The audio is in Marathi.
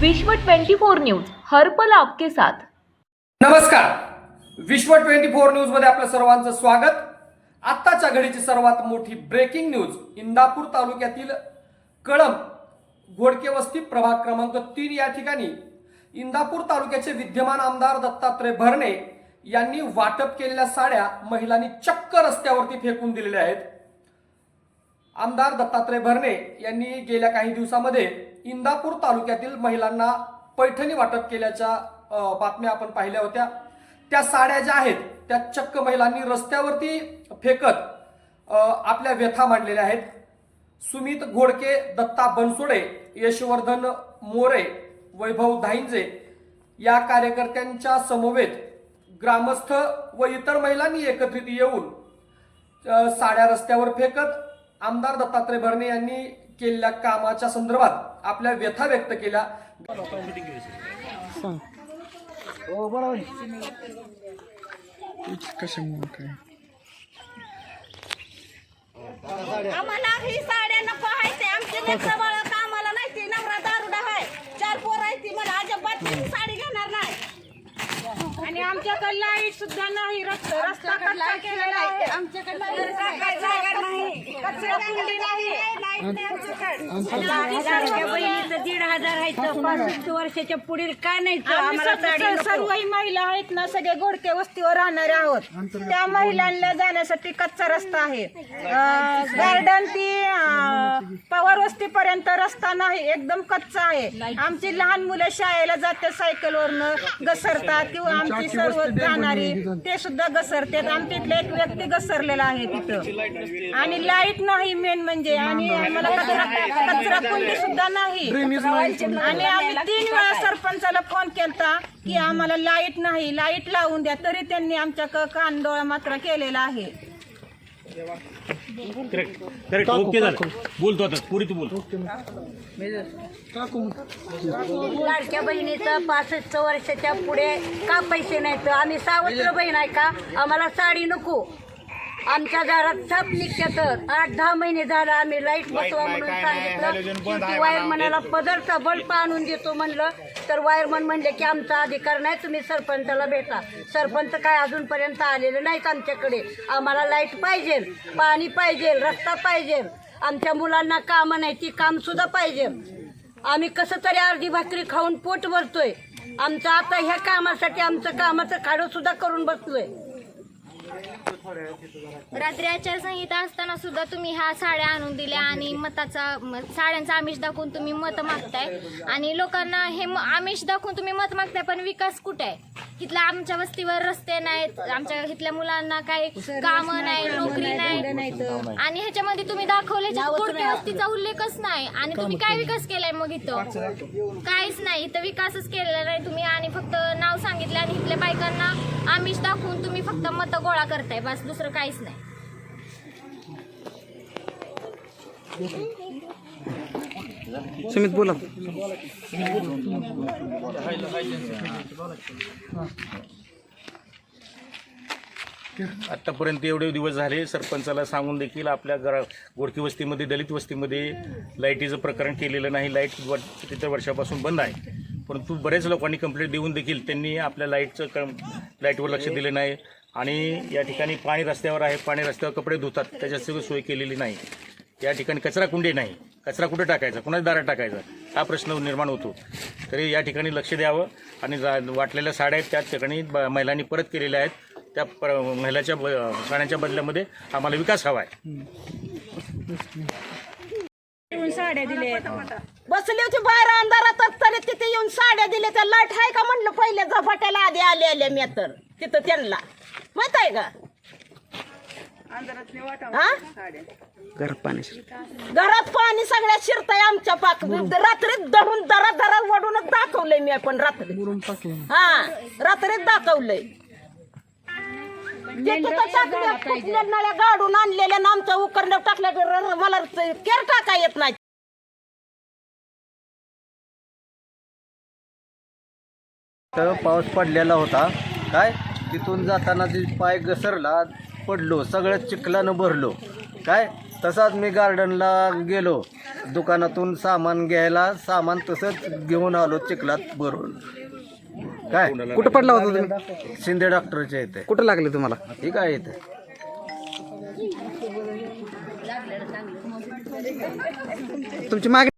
विश्व 24 न्यूज हरपल आपके साथ. नमस्कार. विश्व ट्वेंटी फोर न्यूजमध्ये आपलं सर्वांचं स्वागत. आत्ताच्या घडीची सर्वात मोठी ब्रेकिंग न्यूज इंदापूर तालुक्यातील कळंब घोडके वस्ती प्रभाग क्रमांक तीन या ठिकाणी इंदापूर तालुक्याचे विद्यमान आमदार दत्तात्रय भरणे यांनी वाटप केलेल्या साड्या महिलांनी चक्क रस्त्यावरती फेकून दिलेल्या आहेत. आमदार दत्तात्रय भरणे यांनी गेल्या काही दिवसामध्ये इंदापूर तालुक्यातील महिलांना पैठणी वाटप केल्याच्या बातम्या आपण पाहिल्या होत्या. त्या साड्या ज्या आहेत त्या चक्क महिलांनी रस्त्यावरती फेकत आपल्या व्यथा मांडलेल्या आहेत. सुमित घोडके दत्ता बनसोडे यशवर्धन मोरे वैभव धाईंजे या कार्यकर्त्यांच्या समवेत ग्रामस्थ व इतर महिलांनी एकत्रित येऊन साड्या रस्त्यावर फेकत आमदार दत्तात्रय भरणे यांनी केलेल्या कामाच्या संदर्भात आपल्या व्यथा व्यक्त केल्या. काय? आम्हाला ही साड्या नको आहे ते. आमचे लेकरं बाळ कामाला नाही ती नवरा दारुडा आहे. चार पोर आहे ती मला अजिबात साडी घेणार नाही. आणि आमच्याकडे लाइट सुद्धा नाही रस्ता रस्ता कच्चा केलेला आहे. आमच्याकडे जागा नाही. कचरा कुंडी नाही दीड हजार आहे तर पासष्ट वर्षाच्या पुढील काय नाही. सर्वही महिला आहेत ना सगळे गोडके वस्तीवर राहणारे आहोत. त्या महिलांना जाण्यासाठी कच्चा रस्ता आहे. गार्डन ती पवार वस्ती पर्यंत रस्ता नाही एकदम कच्चा आहे. आमची लहान मुलं शाळेला जाते सायकलवरनं घसरतात किंवा आमची सर्व जाणारी ते सुद्धा घसरतात. आमच्या इथले एक व्यक्ती घसरलेला आहे तिथं. आणि लाइट नाही मेन म्हणजे. आणि आम्हाला कचरा कचरा कुंडी सुद्धा नाही. आणि आम्ही तीन वेळा सरपंचाला फोन केलता की आम्हाला लाइट नाही. लाइट लावून द्या. तरी त्यांनी आमच्या क- कानडोळा मात्र केलेला आहे. करेक्ट करेक्ट ओके झालं. बोलतो आता. पुरी तू बोल. लाडक्या बहिणीचं पासष्ट वर्षाच्या पुढे का पैसे नाहीत? आम्ही सावत्र बहीण आहे का? आम्हाला साडी नको. आमच्या घरात साप निघतात आठ दहा महिने झालं आम्ही लाइट बसवा म्हणून सांगितलं वायरमनाला पदरचा बल्ब आणून देतो म्हणलं. तर वायरमन म्हणले की आमचा अधिकार नाही तुम्ही सरपंचाला भेटा. सरपंच काय अजूनपर्यंत आलेले नाहीत आमच्याकडे. आम्हाला लाइट पाहिजे पाणी पाहिजे रस्ता पाहिजे. आमच्या मुलांना कामं नाही ती काम सुद्धा पाहिजे. आम्ही कसं तरी अर्धी भाकरी खाऊन पोट भरतोय. आमचं आता ह्या कामासाठी आमचं कामाचं खाडं सुद्धा करून बसलोय. रात्री आचारसंहिता असताना सुद्धा तुम्ही ह्या साड्या आणून दिल्या आणि मताचा म- साड्यांचा आमिष दाखवून तुम्ही मत मागताय. आणि लोकांना हे म- आमिष दाखवून तुम्ही मत मागताय पण विकास कुठे आहे? इथल्या आमच्या वस्तीवर रस्ते नाहीत. आमच्या इथल्या मुलांना काही काम नाही नोकरी नाही. आणि ह्याच्यामध्ये तुम्ही दाखवले कोणत्या वस्तीचा उल्लेखच नाही. आणि तुम्ही काय विकास केलाय मग इथं? काहीच नाही. इथं विकासच केलेला नाही तुम्ही. आणि फक्त नाव सांगितलं आणि इथल्या बायकांना आमिष दाखवून तुम्ही फक्त मत गोळा करताय. बस दुसरं काहीच नाही. सुमित बोला. आत्तापर्यंत एवढे दिवस झाले सरपंचाला सांगून देखील आपल्या घरा गोडकी वस्तीमध्ये दलित वस्तीमध्ये लाईटीचं प्रकरण केलेलं नाही. लाइट किती वर्षापासून बंद आहे. परंतु बरेच लोकांनी कंप्लेंट देऊन देखील त्यांनी आपल्या लाईटचं क लाईटवर लक्ष दिलं नाही. आणि या ठिकाणी पाणी रस्त्यावर आहे. पाणी रस्त्यावर कपडे धुतात. त्याच्याची सोय केलेली नाही. या ठिकाणी कचराकुंडी नाही. कचरा कुठे टाकायचा? कुणाच्या दारात टाकायचा? हा प्रश्न निर्माण होतो. तरी या ठिकाणी लक्ष द्यावं आणि जा वाटलेल्या साड्या आहेत त्या ठिकाणी महिलांनी परत केलेल्या आहेत. त्या पर महिलाच्या ब साड्यांच्या बदल्यामध्ये आम्हाला विकास हवा आहे. साड्या दिले बसली होती बाहेर अंधारातच तरी तिथे येऊन साड्या दिल्या. त्या लाइट आहे का म्हणलं पहिले झपाट्याला आधी आले आले मी तर. तिथं त्यांना. माहीत आहे का? हा? घरात पाणी घरात पाणी सगळ्या शिरताय आमच्या पाक. रात्रीत धरून दरा दरा वडूनच दाखवलंय मी आपण रात्री. हा रात्रीत दाखवलंय. ते तिथं टाकल्या कुठल्या नळ्या गाडून आणलेल्या ना आमच्या उकरण्यावर टाकल्या र- र- मला केर टाका येत नाही. तर पाऊस पडलेला होता. काय? तिथून जाताना जे पाय घसरला पडलो सगळं चिखलानं भरलो. काय? तसाच मी गार्डनला गेलो. दुकानातून सामान घ्यायला सामान तसंच घेऊन आलो चिखलात भरून. काय? कुठं पडला होता तुम्ही? शिंदे डॉक्टरच्या इथे. कुठं लागले तुम्हाला? ठीक आहे इथे? तुमची मागणी